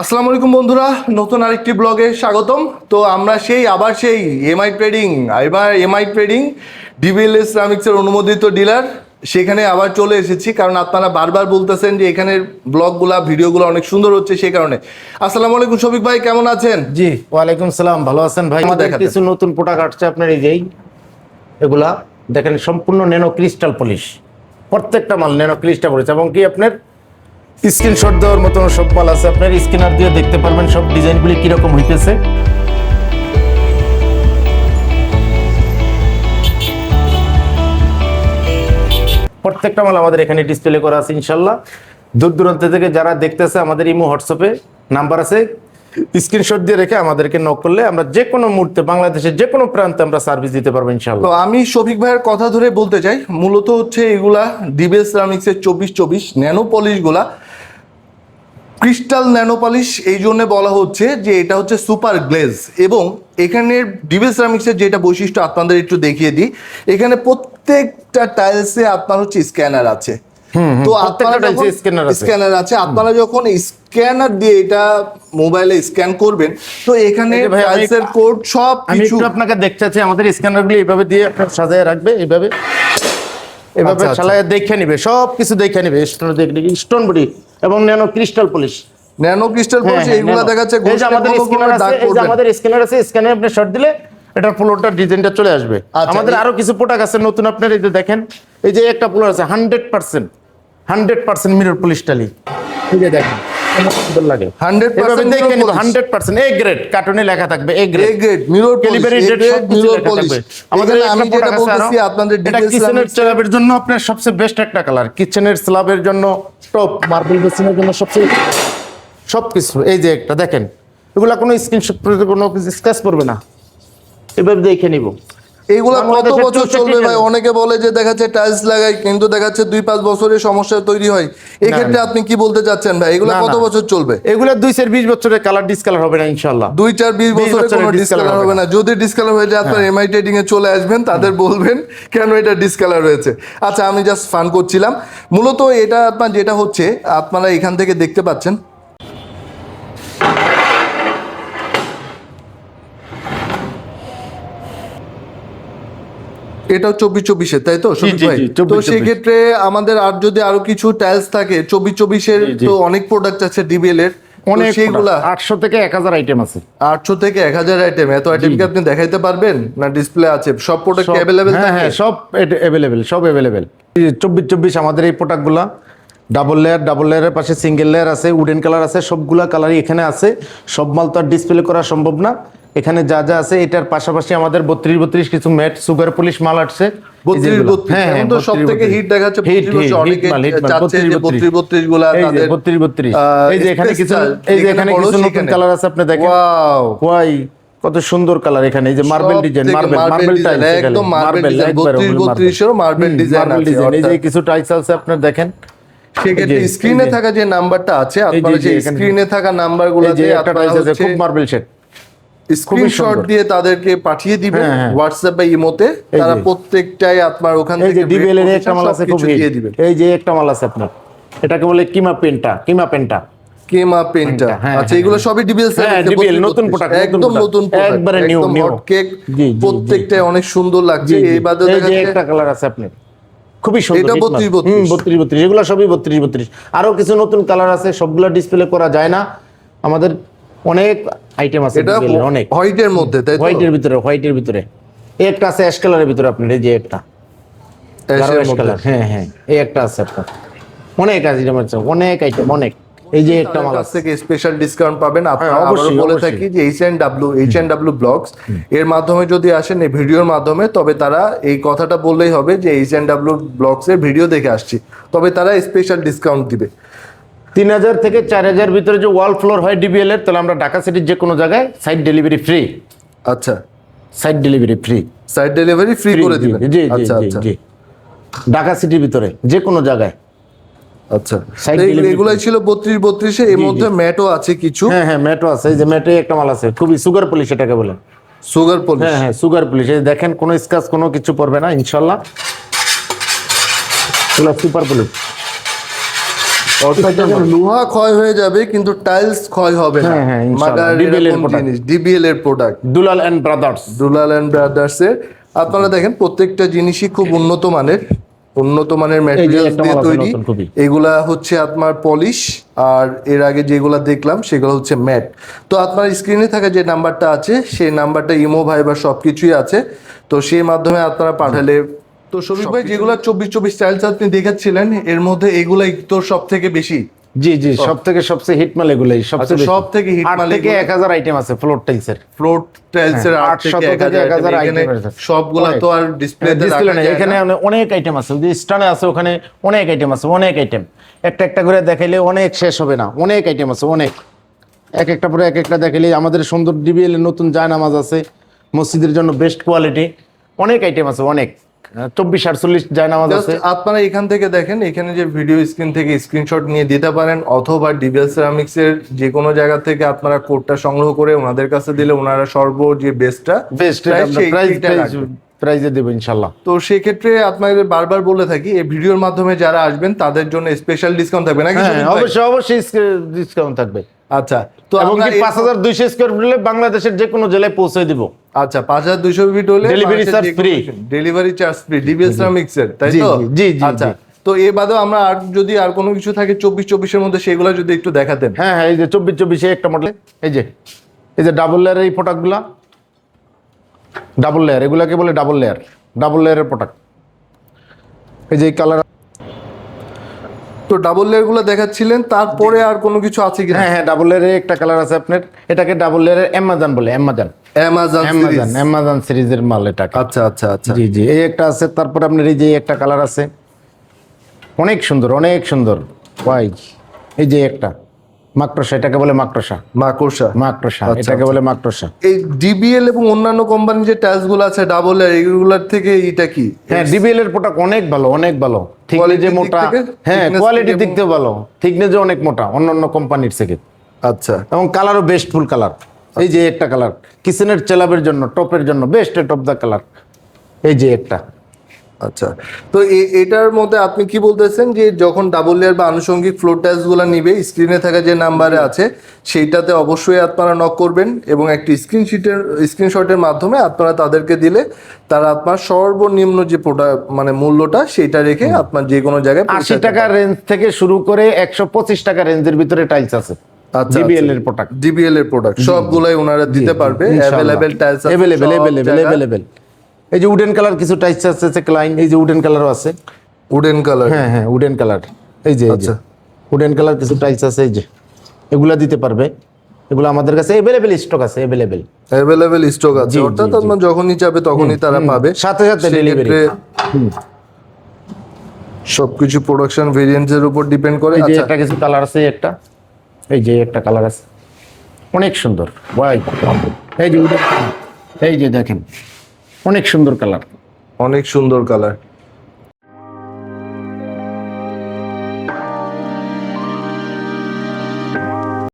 আসসালামু আলাইকুম বন্ধুরা নতুন আরেকটি ব্লগে স্বাগতম। তো আমরা সেই আবার সেই এমআই ট্রেডিং এবার এমআই ট্রেডিং ডিবিএলএস সিরামিক্সের অনুমোদিত ডিলার সেখানে আবার চলে এসেছি কারণ আপনারা বারবার বলতেছেন যে এখানের ব্লগগুলা ভিডিওগুলো অনেক সুন্দর হচ্ছে সেই কারণে। আসসালামু আলাইকুম শফিক ভাই কেমন আছেন? জি ওয়ালাইকুম সালাম ভালো আছেন ভাই। কিছু নতুন প্রোডাক্ট আসছে আপনার এই যেই এগুলা দেখেন সম্পূর্ণ ন্যানো ক্রিস্টাল পলিশ প্রত্যেকটা মাল ন্যানো ক্রিস্টাল পলিশ এবং কি আপনার স্ক্রিনশট দেওয়ার মতো সব মাল আছে। আপনার স্ক্যানার দিয়ে দেখতে পারবেন সব ডিজাইনগুলি কীরকম হইতেছে। প্রত্যেকটা মাল আমাদের এখানে ডিসপ্লে করা আছে, ইনশাল্লাহ। দূর দূরান্ত থেকে যারা দেখতেছে আমাদের ইমো হোয়াটসঅ্যাপে নাম্বার আছে স্ক্রিনশট দিয়ে রেখে আমাদেরকে নক করলে আমরা যে কোনো মুহূর্তে বাংলাদেশের যে কোনো প্রান্তে আমরা সার্ভিস দিতে পারব ইনশাল্লাহ তো আমি শফিক ভাইয়ের কথা ধরে বলতে চাই মূলত হচ্ছে এগুলা ডিবিএস সিরামিক্সের চব্বিশ চব্বিশ ন্যানো পলিশগুলা ক্রিস্টাল ন্যানো পলিশ এই জন্য বলা হচ্ছে যে এটা হচ্ছে সুপার গ্লেজ এবং এখানের ডিবিএস সিরামিক্সের যেটা বৈশিষ্ট্য আপনাদের একটু দেখিয়ে দিই এখানে প্রত্যেকটা টাইলসে আপনার হচ্ছে স্ক্যানার আছে। তো আপনারা। স্ক্যানার আছে। আপনারা যখন স্ক্যানার দিয়ে এটা মোবাইলে স্ক্যান করবেন। তো এখানে টাইলসের কোড সব আমি একটু আপনাকে দেখতে চাচ্ছি আমাদের স্ক্যানারগুলি এইভাবে দিয়ে আপনার সাজায় রাখবে এইভাবে। এভাবে আচ্ছা, আচ্ছা। চালায় দেখে নিবে সব কিছু দেখে নিবে স্টোন দেখে স্টোন বডি এবং nano crystal polish nano crystal polish এইগুলা দেখাচ্ছে এই যে আমাদের স্ক্যানার আছে এই যে আমাদের স্ক্যানার আছে স্ক্যানে আপনি শর্ট দিলে এটা ফ্লোরটা ডিজাইনটা চলে আসবে। আচ্ছা, আমাদের আরও কিছু প্রোডাক্ট আছে নতুন আপনার এই যে দেখেন এই যে একটা ফ্লোর আছে hundred percent hundred percent mirror polish টালি এই যে দেখেন। সুন্দর লাগে? 100% দেখে mirror নিব polish। Hundred percent. A grade কার্টুনে লেখা থাকবে A A grade grade mirror polish Calibre A date grade সব মিরর পলিশ আমাদের আমাদের আমি যেটা বলতেছি আপনাদের ডিটেইলস কিচেনের স্ল্যাবের জন্য আপনার সবচেয়ে বেস্ট একটা কালার কিচেনের স্ল্যাবের জন্য টপ মার্বেল বেসিনের জন্য সবচেয়ে সবকিছু। এই যে একটা দেখেন। এগুলা কোনো স্ক্রিনশট কোনো স্ক্র্যাচ পড়বে না। এভাবে দেখে নিব। এইগুলা কত বছর চলবে ভাই? অনেকে বলে যে দেখাচ্ছে টাইলস লাগাই কিন্তু দেখাচ্ছে দুই পাঁচ বছরের সমস্যা তৈরি হয়। এই ক্ষেত্রে আপনি কি বলতে চাচ্ছেন ভাই? এগুলা কত বছর চলবে? এগুলা দুই চার বিশ বছরের কালার ডিসকালার হবে না ইনশাল্লাহ দুই চার বিশ বছরে কোনো ডিসকালার হবে হবে না। যদি ডিসকালার হয়ে যায় আপনার এমআই ট্রেডিং এ চলে আসবেন তাদের বলবেন কেন এটা ডিসকালার হয়েছে? আচ্ছা আমি জাস্ট ফান করছিলাম। মূলত এটা আপনার যেটা হচ্ছে আপনারা এখান থেকে দেখতে পাচ্ছেন এটাও চব্বিশ চব্বিশে তাই তো ভাই? তো সেক্ষেত্রে আমাদের আর যদি আরও কিছু টাইলস থাকে চব্বিশ চব্বিশের। তো অনেক প্রোডাক্ট আছে ডিবিএল এর। অনেক সেইগুলা আটশো থেকে এক হাজার আইটেম আছে। আটশো থেকে এক হাজার আইটেম এত আইটেম কি আপনি দেখাইতে পারবেন? না ডিসপ্লে আছে? সব প্রোডাক্ট অ্যাভেলেবেল হ্যাঁ হ্যাঁ সব অ্যাভেলেবেল সব অ্যাভেলেবেল চব্বিশ চব্বিশ আমাদের এই প্রোডাক্টগুলা ডাবল লেয়ার ডাবল লেয়ারের পাশে সিঙ্গেল লেয়ার আছে উডেন কালার আছে সবগুলা কালারই এখানে আছে। সব মাল তো আর ডিসপ্লে করা সম্ভব না। এখানে যা যা আছে এটার পাশাপাশি আমাদের বত্রিশ বত্রিশ কিছু ম্যাট সুগার পুলিশ মাল আসছে। কত সুন্দর কালার এখানে। এই যে marble design marble marble tiles একদম marble design, 32 32 এরও marble design আছে, এই যে কিছু টাইলস আছে আপনার দেখেন। সেক্ষেত্রে স্ক্রিনে থাকা যে নাম্বারটা আছে আপনারা যে স্ক্রিনে থাকা নাম্বার এই যে একটা টাইলস আছে খুব মার্বেল শেড স্ক্রিনশট। দিয়ে তাদেরকে পাঠিয়ে দিবেন হ্যাঁ, হ্যাঁ। হোয়াটসঅ্যাপ বা ইমোতে। তারা প্রত্যেকটাই আপনার ওখান এই যে থেকে ডিবিএল এর একটা মাল আছে খুব দিয়ে দিবেন এই যে একটা মাল আছে আপনার। এটাকে বলে কিমা পেন্টা কিমা পেন্টা। কেমা পেন্টা। হ্যাঁ, আচ্ছা হ্যাঁ, এগুলো সবই ডিবিএল DBL, নতুন নতুন একদম। নতুন product, একবারে জি, জি, জি। প্রত্যেকটাই অনেক সুন্দর লাগছে। এই বাদে এই দেখা যে যাচ্ছে একটা কালার আছে আপনার খুবই সুন্দর এটা hit 32, 32 32 32 এগুলো সবই বত্রিশ বত্রিশ। আরও কিছু নতুন কালার আছে সবগুলো ডিসপ্লে করা যায় না। আমাদের অনেক আইটেম আছে এটা অনেক। হোয়াইটের মধ্যে তাই হোয়াইটের ভিতরে হোয়াইটের ভিতরে। এই একটা আছে অ্যাশ কালারের ভিতরে আপনার এই যে একটা। কালার হ্যাঁ হ্যাঁ এই একটা আছে আপনার। অনেক আইটেম আছে অনেক আইটেম অনেক। এই যে একটা মাল থেকে স্পেশাল ডিসকাউন্ট পাবেন। আপনারা হ্যাঁ, অবশ্যই, বলে থাকি যে H N W H N W blogs এর মাধ্যমে যদি আসেন এই ভিডিওর মাধ্যমে তবে তারা এই কথাটা বললেই হবে যে এইচ এন ডাব্লিউ ব্লগস এর ভিডিও দেখে আসছি। তবে তারা স্পেশাল ডিসকাউন্ট দিবে। তিন হাজার থেকে চার হাজার ভিতরে যে ওয়াল ফ্লোর হয় ডিবিএল এর তাহলে আমরা ঢাকা সিটির যে কোনো জায়গায় সাইড ডেলিভারি ফ্রি আচ্ছা। Side delivery free side delivery free করে দিবেন। জি জি আচ্ছা জি আচ্ছা। ঢাকা সিটির ভিতরে যে কোনো জায়গায়। আচ্ছা। এগুলাই ছিল বত্রিশ বত্রিশে এর মধ্যে ম্যাটও আছে কিছু। হ্যাঁ হ্যাঁ ম্যাটও আছে। যে ম্যাটে একটা মাল আছে খুবই সুগার পলিশ এটাকে বলে। সুগার পলিশ হ্যাঁ হ্যাঁ সুগার পলিশ এই দেখেন কোনো স্কাচ কোনো কিছু পড়বে না ইনশাল্লাহ। সুপার পলিশ লোহা ক্ষয় হয়ে যাবে কিন্তু টাইলস ক্ষয় হবে না। হ্যাঁ, হ্যাঁ। মাগার DBL এর। জিনিস? DBL product Dulal and brothers Dulal and brothers এর। আপনারা দেখেন প্রত্যেকটা জিনিসই খুব উন্নত মানের। উন্নত মানের ম্যাটেরিয়াল দিয়ে তৈরি। এগুলা হচ্ছে আপনার পলিশ আর এর আগে যেগুলা দেখলাম সেগুলো হচ্ছে ম্যাট। তো আপনার স্ক্রিনে থাকা যে নাম্বারটা আছে সেই নাম্বারটা ইমো ভাইবার সব কিছুই আছে। তো সেই মাধ্যমে আপনারা পাঠালে তো শফিক ভাই যেগুলা চব্বিশ চব্বিশ স্টাইলস আপনি দেখাচ্ছিলেন এর মধ্যে এগুলাই তো সব থেকে বেশি? জি জি সব। থেকে সবচেয়ে হিট মাল এগুলাই সবচেয়ে সব থেকে আট মাল থেকে এগুলো। এক হাজার আইটেম আছে ফ্লোর টাইলসের ফ্লোর টাইলস এর হ্যাঁ, আট থেকে 800 এক থেকে হাজার 1000 এখানে item আছে। সবগুলা তো আর ডিসপ্লে ডিসপ্লে নেই এখানে অনেক আইটেম আছে যে স্টানে আছে ওখানে অনেক আইটেম আছে অনেক আইটেম একটা একটা করে দেখাইলে অনেক শেষ হবে না অনেক আইটেম আছে অনেক। এক একটা পরে এক একটা দেখাইলে আমাদের সুন্দর ডিবিএল এর নতুন জায়নামাজ আছে মসজিদের জন্য বেস্ট কোয়ালিটি অনেক আইটেম আছে অনেক। চব্বিশ আটচল্লিশ জাস্ট আছে। আপনারা এখান থেকে দেখেন এখানে যে ভিডিও স্ক্রিন থেকে স্ক্রিনশট নিয়ে দিতে পারেন অথবা ডিবিএল সেরামিক্স এর যে কোনো জায়গা থেকে আপনারা কোডটা সংগ্রহ করে ওনাদের কাছে দিলে ওনারা সর্ব যে বেস্টটা বেস্ট প্রাইজে দেবো ইনশাল্লাহ। তো সেক্ষেত্রে আপনাদের বারবার বলে থাকি এই ভিডিওর মাধ্যমে যারা আসবেন তাদের জন্য স্পেশাল ডিসকাউন্ট থাকবে। নাকি হ্যাঁ? অবশ্যই অবশ্যই ডিসকাউন্ট থাকবে। আচ্ছা তো এবং কি পাঁচ হাজার দুইশো স্কোয়ার ফিট হলে বাংলাদেশের যে কোনো জেলায় পৌঁছে দিব। আচ্ছা পাঁচ হাজার দুইশো ফিট হলে Delivery charge free। Delivery charge free DBL ceramics এর তাই তো? জি, জি, জি, আচ্ছা তো এ বাদেও আমরা আর যদি আর কোনো কিছু থাকে চব্বিশ চব্বিশের মধ্যে সেগুলো যদি একটু দেখাতেন। হ্যাঁ হ্যাঁ এই যে চব্বিশ চব্বিশে একটা মডেল এই যে এই যে ডাবল লেয়ারের এই প্রোডাক্টগুলা ডাবল লেয়ার এগুলাকে বলে ডাবল লেয়ার ডাবল লেয়ারের প্রোডাক্ট এই যে কালার তো ডাবল লেয়ারগুলো দেখাচ্ছিলেন তারপরে আর কোনো কিছু আছে কি হ্যাঁ হ্যাঁ ডাবল লেয়ারের একটা কালার আছে আপনার এটাকে ডাবল লেয়ারের অ্যামাজন বলে অ্যামাজন অ্যামাজন অ্যামাজন অ্যামাজন সিরিজের মাল এটা আচ্ছা আচ্ছা আচ্ছা। জি জি এই একটা আছে তারপরে আপনার এই যে একটা কালার আছে অনেক সুন্দর অনেক সুন্দর। ওয়াই এই যে একটা। মাকড়সা এটাকে বলে মাকড়সা। মাকড়সা। মাকড়সা আচ্ছা, এটাকে বলে মাকড়সা। এই ডিবিএল এবং অন্যান্য কোম্পানির যে টাইলসগুলো আছে ডাবল লেয়ার এগুলোর থেকে এটা কি? হ্যাঁ ডিবিএল এর প্রোডাক্ট অনেক ভালো অনেক ভালো। যে মোটা হ্যাঁ কোয়ালিটির দিক থেকে ভালো। থিকনেস অনেক মোটা অন্যান্য কোম্পানির থেকে। আচ্ছা। এবং কালারও বেস্ট ফুল কালার এই যে একটা কালার কিচেনের চেলাবের জন্য টপের জন্য বেস্ট টপ দা কালার এই যে একটা। আচ্ছা। তো এটার মধ্যে আপনি কি বলতেছেন যে যখন ডাবল লেয়ার বা আনুষঙ্গিক ফ্লোর টাইলসগুলো নিবে স্ক্রিনে থাকা যে নাম্বারে আছে সেইটাতে অবশ্যই আপনারা নক করবেন এবং একটি স্ক্রিনশিটের স্ক্রিনশটের মাধ্যমে আপনারা তাদেরকে দিলে তারা আপনার সর্বনিম্ন যে প্রোডাক্ট মানে মূল্যটা সেটা রেখে আপনার যে কোনো জায়গায় আশি টাকা রেঞ্জ থেকে শুরু করে একশো পঁচিশ টাকা রেঞ্জের ভিতরে টাইলস আছে। আচ্ছা, ডিবিএল এর প্রোডাক্ট ডিবিএল এর প্রোডাক্ট সবগুলাই ওনারা দিতে পারবে। Available tiles available available available এই যে উডেন কালার কিছু টাইলস আছে ক্লাইন এই যে উডেন কালারও আছে। উডেন কালার হ্যাঁ হ্যাঁ উডেন কালার এই যে আচ্ছা। উডেন কালার কিছু টাইলস আছে এই যে। এগুলা দিতে পারবে। এগুলো আমাদের কাছে অ্যাভেলেবেল স্টক আছে অ্যাভেলেবেল অ্যাভেলেবেল স্টক আছে। অর্থাৎ আপনার যখনই চাবে তখনই তারা পাবে। সাথে সাথে ডেলিভারি সবকিছু প্রোডাকশন ভেরিয়েন্টের উপর ডিপেন্ড করে। এই যে আচ্ছা। একটা কিছু কালার আছে একটা। এই যে একটা কালার আছে। অনেক সুন্দর। ওয়াই এই যে এই যে দেখেন। অনেক সুন্দর কালার। অনেক সুন্দর কালার।